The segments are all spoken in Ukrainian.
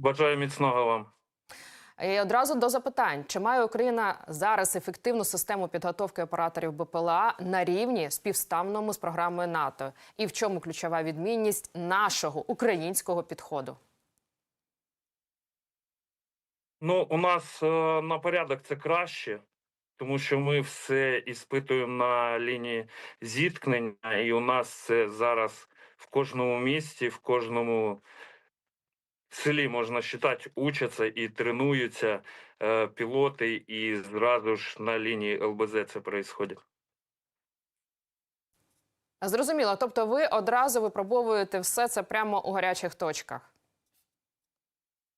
Бажаю міцного вам. І одразу до запитань: чи має Україна зараз ефективну систему підготовки операторів БПЛА на рівні співставному з програмою НАТО? І в чому ключова відмінність нашого українського підходу? Ну, у нас е, на порядок це краще, тому що ми все іспитуємо на лінії зіткнення, і у нас це зараз в кожному місті, в кожному селі можна вважати, учаться і тренуються е, пілоти, і зразу ж на лінії ЛБЗ це відбувається. Зрозуміло, тобто ви одразу випробовуєте все це прямо у гарячих точках.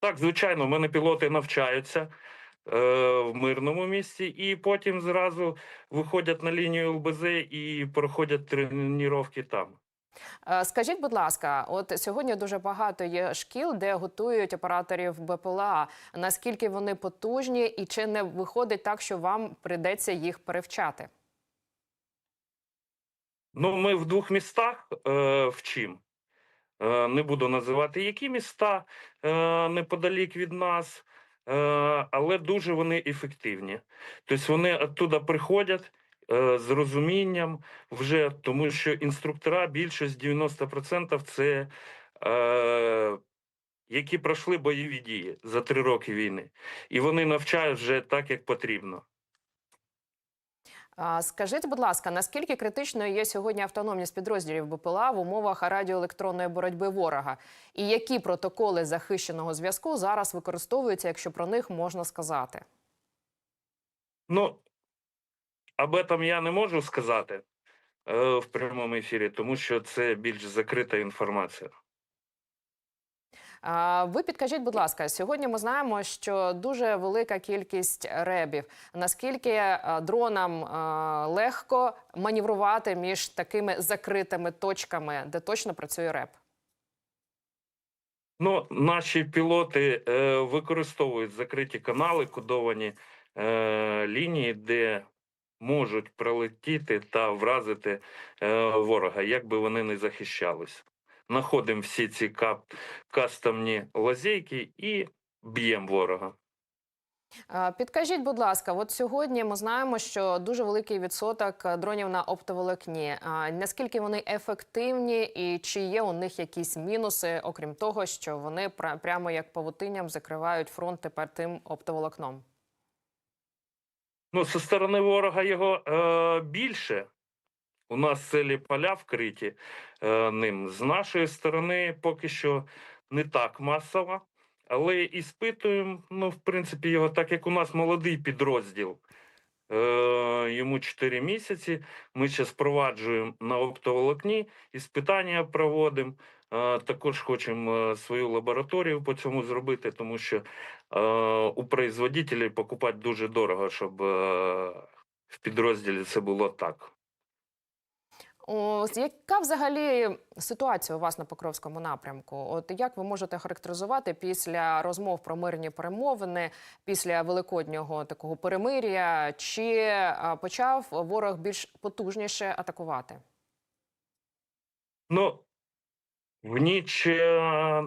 Так, звичайно, в мене пілоти навчаються е, в мирному місці, і потім зразу виходять на лінію ЛБЗ і проходять тренування там. Е, Скажіть, будь ласка, от сьогодні дуже багато є шкіл, де готують операторів БПЛА. Наскільки вони потужні, і чи не виходить так, що вам прийдеться їх перевчати? Ну, ми в двох містах е, вчим. Е, не буду називати, які міста е, неподалік від нас, е, але дуже вони ефективні. Тобто вони оттуда приходять з розумінням вже, тому що інструктора більшість 90% це е, які пройшли бойові дії за три роки війни. І вони навчають вже так, як потрібно. Скажіть, будь ласка, наскільки критичною є сьогодні автономність підрозділів БПЛА в умовах радіоелектронної боротьби ворога? І які протоколи захищеного зв'язку зараз використовуються, якщо про них можна сказати? Ну, об этом я не можу сказати е, в прямому ефірі, тому що це більш закрита інформація. Ви підкажіть, будь ласка, сьогодні ми знаємо, що дуже велика кількість ребів. Наскільки е, дронам е, легко маневрувати між такими закритими точками, де точно працює реб? Ну, наші пілоти е, використовують закриті канали, кодовані е, лінії, де можуть пролетіти та вразити е, ворога, як би вони не захищались. Находимо всі ці кап- кастомні лазейки і б'ємо ворога. Підкажіть, будь ласка, от сьогодні ми знаємо, що дуже великий відсоток е, дронів на оптоволокні. Наскільки вони ефективні, і чи є у них якісь мінуси, окрім того, що вони прямо як павутинням закривають фронт тепер тим оптоволокном? Ну, зі сторони ворога його е, більше. У нас цілі поля вкриті е, ним. З нашої сторони поки що не так масово, але іспитуємо, ну, в принципі, його, так як у нас молодий підрозділ. Е, йому 4 місяці. Ми зараз впроваджуємо на оптоволокні, іспитання проводимо. Також хочемо е, свою лабораторію по цьому зробити, тому що е, у производителів покупати дуже дорого, щоб е, в підрозділі це було так. О, яка взагалі ситуація у вас на Покровському напрямку? От як ви можете характеризувати після розмов про мирні перемовини, після великоднього такого перемир'я, чи почав ворог більш потужніше атакувати? Ну, в ніч е,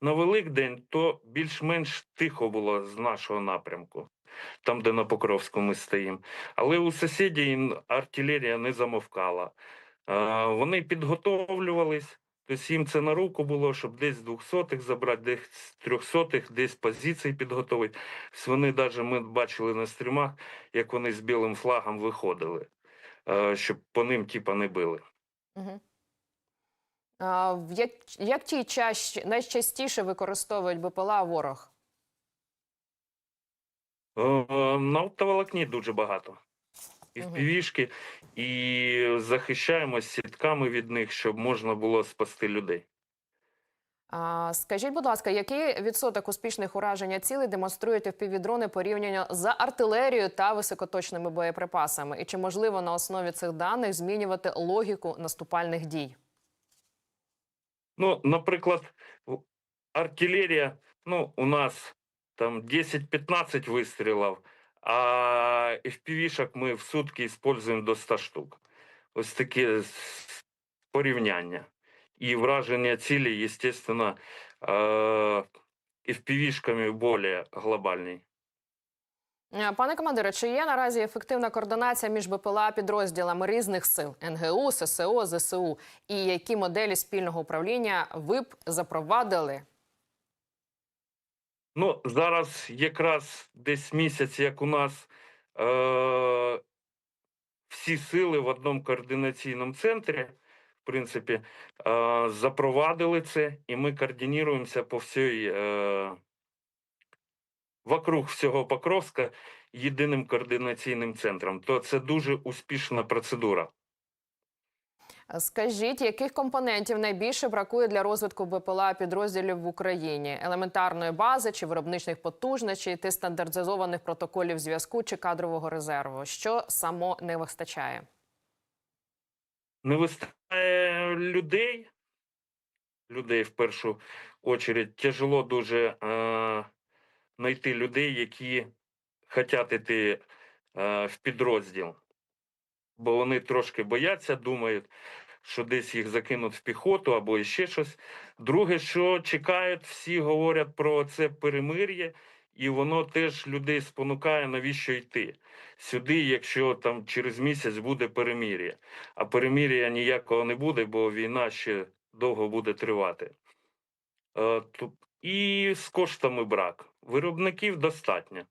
на Великдень то більш-менш тихо було з нашого напрямку, там, де на Покровському стоїмо. Але у сусідів артилерія не замовкала. Е, Вони підготовлювались, тобто їм це на руку було, щоб десь з двохсотих забрати, десь з трьохсотих, десь позиції підготовити. Вони навіть ми бачили на стрімах, як вони з білим флагом виходили, е, щоб по ним типа не били. Угу. В як, як ті чаще, найчастіше використовують БПЛА ворог? Е, На оптоволокні дуже багато. І впівішки, і захищаємось сітками від них, щоб можна було спасти людей. А, скажіть, будь ласка, який відсоток успішних ураження цілей демонструють впівдрони порівняно з артилерією та високоточними боєприпасами? І чи можливо на основі цих даних змінювати логіку наступальних дій? Ну, наприклад, артилерія, ну, у нас там 10-15 вистрілів, а FPV-шок ми в сутки використовуємо до 100 штук. Ось таке порівняння. І враження цілі, звісно, е, FPV-шками более глобальней. Е, Пане командире, чи є наразі ефективна координація між БПЛА підрозділами різних сил НГУ, ССО, ЗСУ? І які моделі спільного управління ви б запровадили? Ну, зараз якраз десь місяць, як у нас е- всі сили в одному координаційному центрі, в принципі, е- запровадили це, і ми координуємося по всій е- вокруг всього Покровська єдиним координаційним центром. То це дуже успішна процедура. Скажіть, яких компонентів найбільше бракує для розвитку БПЛА підрозділів в Україні? Елементарної бази чи виробничних потужностей, ти стандартизованих протоколів зв'язку чи кадрового резерву? Що само не вистачає? Не вистачає людей. Людей в першу очередь тяжело дуже е, знайти людей, які хочуть йти е, в підрозділ. Бо вони трошки бояться, думають, що десь їх закинуть в піхоту або ще щось. Друге, що чекають, всі говорять про це перемир'я, і воно теж людей спонукає, навіщо йти сюди, якщо там через місяць буде перемир'я. А перемир'я ніякого не буде, бо війна ще довго буде тривати. Е, І з коштами брак. Виробників достатньо.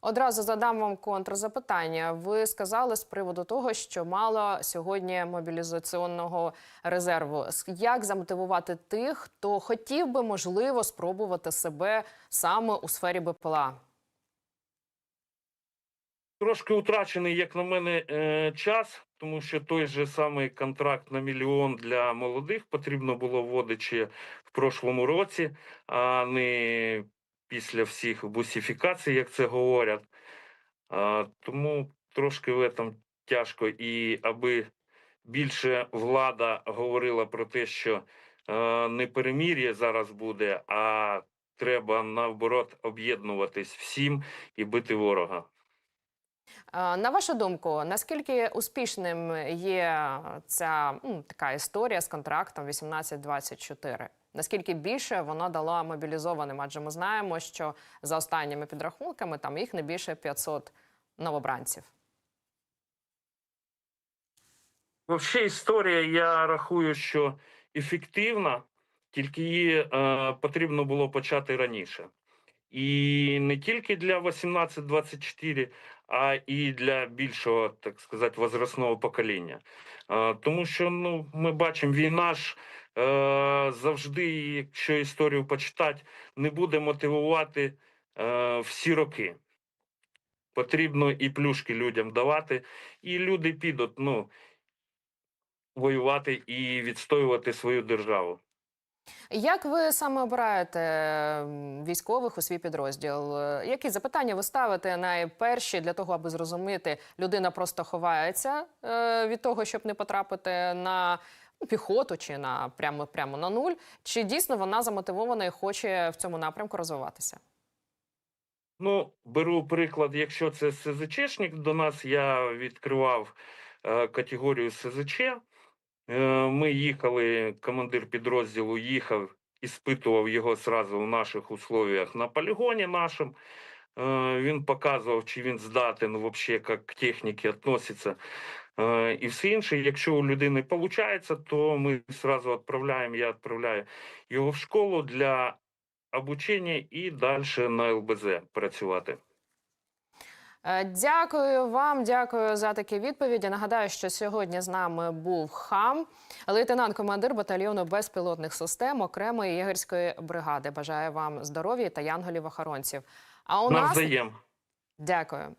Одразу задам вам контрзапитання. Ви сказали з приводу того, що мало сьогодні мобілізаційного резерву. Як замотивувати тих, хто хотів би можливо спробувати себе саме у сфері БПЛА? Трошки утрачений, як на мене, е, час, тому що той же самий контракт на мільйон для молодих потрібно було вводити прошлому році, а не після всіх бусифікацій, як це говорять. А, тому трошки в этом тяжко. І аби більше влада говорила про те, що е, не перемір'я зараз буде, а треба наоборот об'єднуватись всім і бити ворога. На вашу думку, наскільки успішним є ця м, така історія з контрактом 1824? Наскільки більше вона дала мобілізованим? Адже ми знаємо, що за останніми підрахунками там їх не більше 500 новобранців. Вообще історія, я рахую, що ефективна, тільки її е, потрібно було почати раніше. І не тільки для 18-24, а і для більшого, так сказати, возрастного покоління. Тому що ну, ми бачимо, війна ж е, завжди, якщо історію почитати, не буде мотивувати е, всі роки. Потрібно і плюшки людям давати, і люди підуть. Ну, воювати і відстоювати свою державу. Як ви саме обираєте військових у свій підрозділ? Е, Які запитання ви ставите найперші для того, аби зрозуміти, людина просто ховається е, від того, щоб не потрапити на піхоту чи на прямо прямо на нуль? Чи дійсно вона замотивована і хоче в цьому напрямку розвиватися? Ну, беру приклад, якщо це СЗЧшник до нас, я відкривав е, категорію СЗЧ. Е, ми їхали, командир підрозділу їхав, іспитував його сразу в наших условиях на полігоні нашому. Е, він показував, чи він здатен вообще, як к техніці відноситься. Е, і все інше, якщо у людини виходить, то ми сразу відправляємо, я відправляю його в школу для обучення і далі на ЛБЗ працювати. Е, Дякую вам, дякую за такі відповіді. Нагадаю, що сьогодні з нами був хам, лейтенант-командир батальйону безпілотних систем окремої єгерської бригади. Бажаю вам здоров'я та янголів охоронців. А у нас нас... дякую.